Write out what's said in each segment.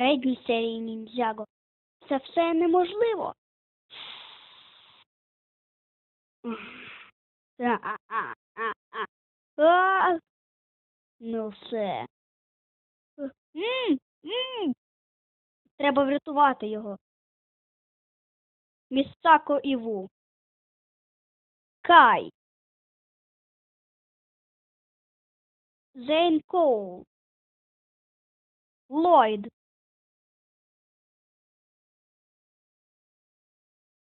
Передній серії Ніндзяго. Це все неможливо. Ну все. Треба врятувати його. Місако Іву. Кай. Зейн Коул. Ллойд.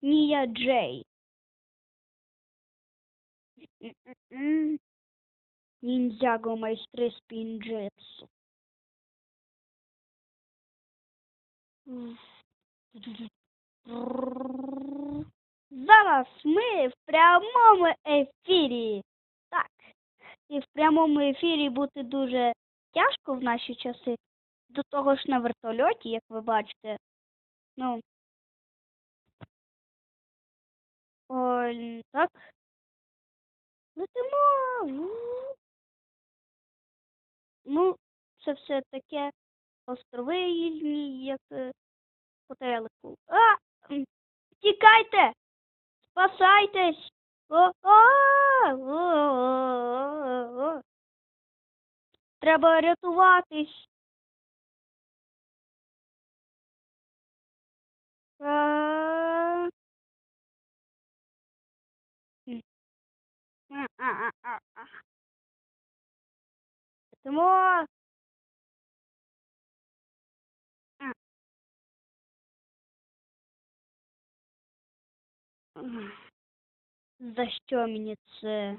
Ния Джей. Ніндзяго майстри спінджитсу. Зараз ми в прямому ефірі. Так. І в прямому ефірі бути дуже тяжко в наші часи. До того ж на вертольоті, як ви бачите. Ну. Так. Летимо. Ну, це все таке острови як е, по. А! Тікайте! Спасайтесь! О, а, о, о, о. Треба рятуватись. Тому. За що мені це?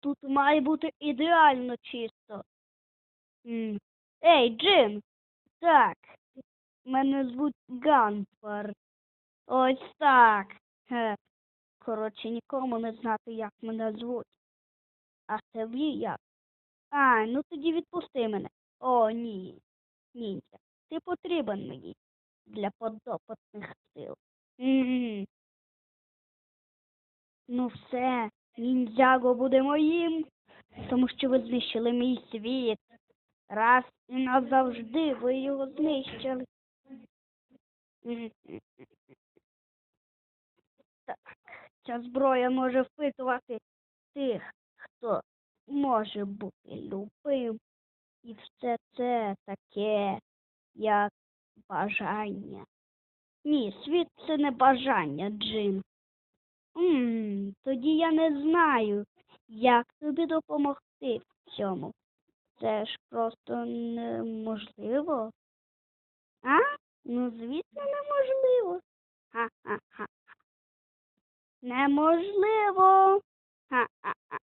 Тут має бути ідеально чисто. Ей, Джим! Так. Мене звуть Ганфар. Ось так. Коротше, нікому не знати, як мене звуть. А тобі як? А, ну тоді відпусти мене. О, ні. Ніндзя. Ти потрібен мені для подопитних сил. М. Ну все, ніндзяго буде моїм, тому що ви знищили мій світ. Раз і назавжди ви його знищили. М. Так, ця зброя може впитувати тих, хто може бути любим. І все це таке, як бажання. Ні, світ це не бажання, Джим. М, тоді я не знаю, як тобі допомогти в цьому. Це ж просто неможливо. А? Ну, звісно, неможливо. Ха-ха-ха. Неможливо. Ха-ха-ха.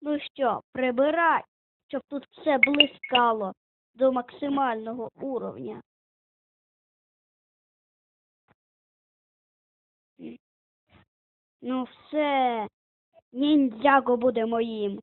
Ну що, прибирай, щоб тут все блискало до максимального уровня. Ну все, ніндзяго буде моїм.